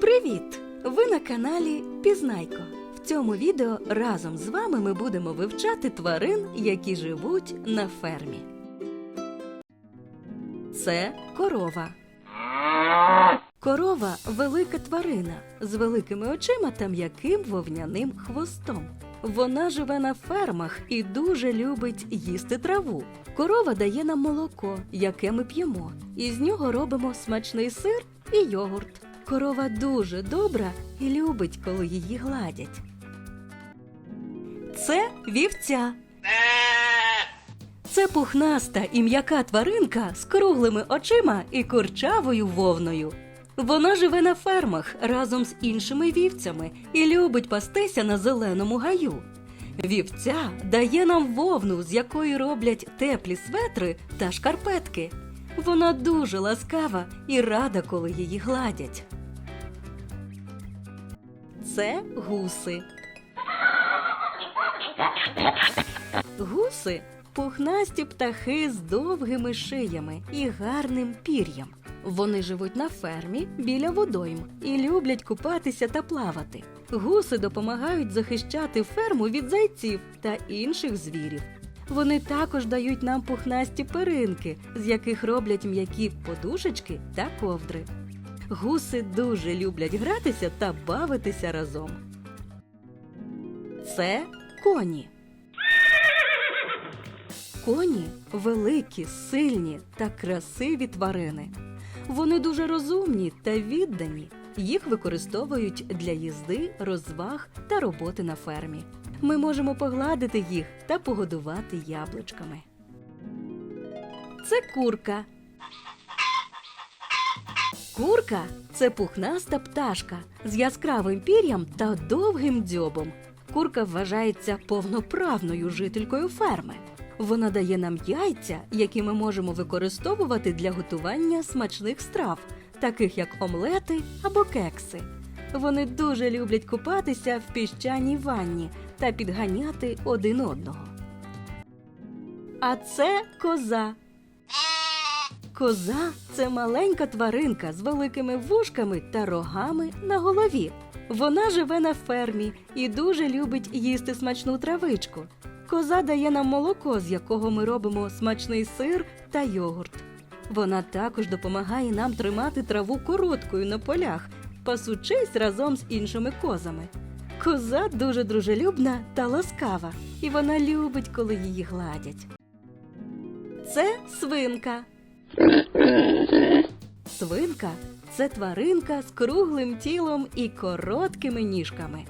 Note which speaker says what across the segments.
Speaker 1: Привіт! Ви на каналі Пізнайко. В цьому відео разом з вами ми будемо вивчати тварин, які живуть на фермі. Це корова. Корова велика тварина з великими очима та м'яким вовняним хвостом. Вона живе на фермах і дуже любить їсти траву. Корова дає нам молоко, яке ми п'ємо, і з нього робимо смачний сир і йогурт. Корова дуже добра і любить, коли її гладять. Це вівця. Це пухнаста і м'яка тваринка з круглими очима і курчавою вовною. Вона живе на фермах разом з іншими вівцями і любить пастися на зеленому гаю. Вівця дає нам вовну, з якої роблять теплі светри та шкарпетки. Вона дуже ласкава і рада, коли її гладять. Це гуси. Гуси пухнасті птахи з довгими шиями і гарним пір'ям. Вони живуть на фермі біля водойм і люблять купатися та плавати. Гуси допомагають захищати ферму від зайців та інших звірів. Вони також дають нам пухнасті перинки, з яких роблять м'які подушечки та ковдри. Гуси дуже люблять гратися та бавитися разом. Це коні. Коні великі, сильні та красиві тварини. Вони дуже розумні та віддані. Їх використовують для їзди, розваг та роботи на фермі. Ми можемо погладити їх та погодувати яблучками. Це курка. Курка це пухнаста пташка з яскравим пір'ям та довгим дзьобом. Курка вважається повноправною жителькою ферми. Вона дає нам яйця, які ми можемо використовувати для готування смачних страв, таких як омлети або кекси. Вони дуже люблять купатися в піщаній ванні та підганяти один одного. А це коза. Коза це маленька тваринка з великими вушками та рогами на голові. Вона живе на фермі і дуже любить їсти смачну травичку. Коза дає нам молоко, з якого ми робимо смачний сир та йогурт. Вона також допомагає нам тримати траву короткою на полях, пасучись разом з іншими козами. Коза дуже дружелюбна та ласкава, і вона любить, коли її гладять. Це свинка. Свинка це тваринка з круглим тілом і короткими ніжками.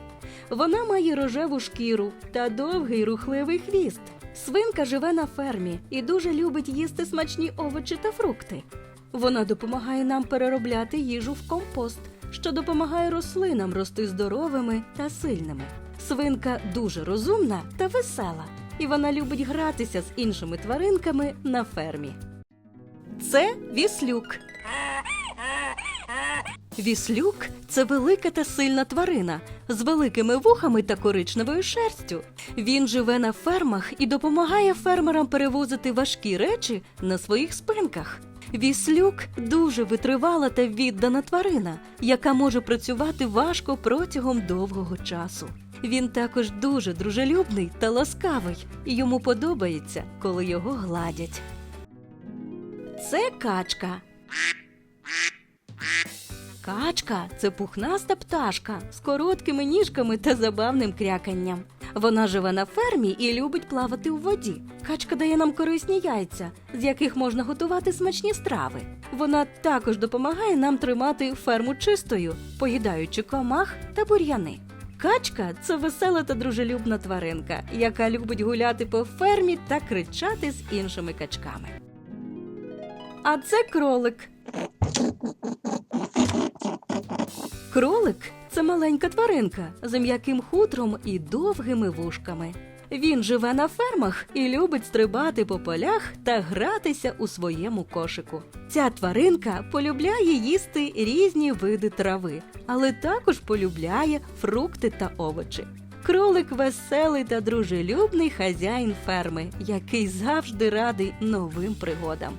Speaker 1: Вона має рожеву шкіру та довгий рухливий хвіст. Свинка живе на фермі і дуже любить їсти смачні овочі та фрукти. Вона допомагає нам переробляти їжу в компост, що допомагає рослинам рости здоровими та сильними. Свинка дуже розумна та весела, і вона любить гратися з іншими тваринками на фермі. Це віслюк. Віслюк це велика та сильна тварина з великими вухами та коричневою шерстю. Він живе на фермах і допомагає фермерам перевозити важкі речі на своїх спинках. Віслюк дуже витривала та віддана тварина, яка може працювати важко протягом довгого часу. Він також дуже дружелюбний та ласкавий, і йому подобається, коли його гладять. Це качка. Качка це пухнаста пташка з короткими ніжками та забавним кряканням. Вона живе на фермі і любить плавати у воді. Качка дає нам корисні яйця, з яких можна готувати смачні страви. Вона також допомагає нам тримати ферму чистою, поїдаючи комах та бур'яни. Качка це весела та дружелюбна тваринка, яка любить гуляти по фермі та кричати з іншими качками. А це кролик. Кролик це маленька тваринка з м'яким хутром і довгими вушками. Він живе на фермах і любить стрибати по полях та гратися у своєму кошику. Ця тваринка полюбляє їсти різні види трави, але також полюбляє фрукти та овочі. Кролик веселий та дружелюбний хазяїн ферми, який завжди радий новим пригодам.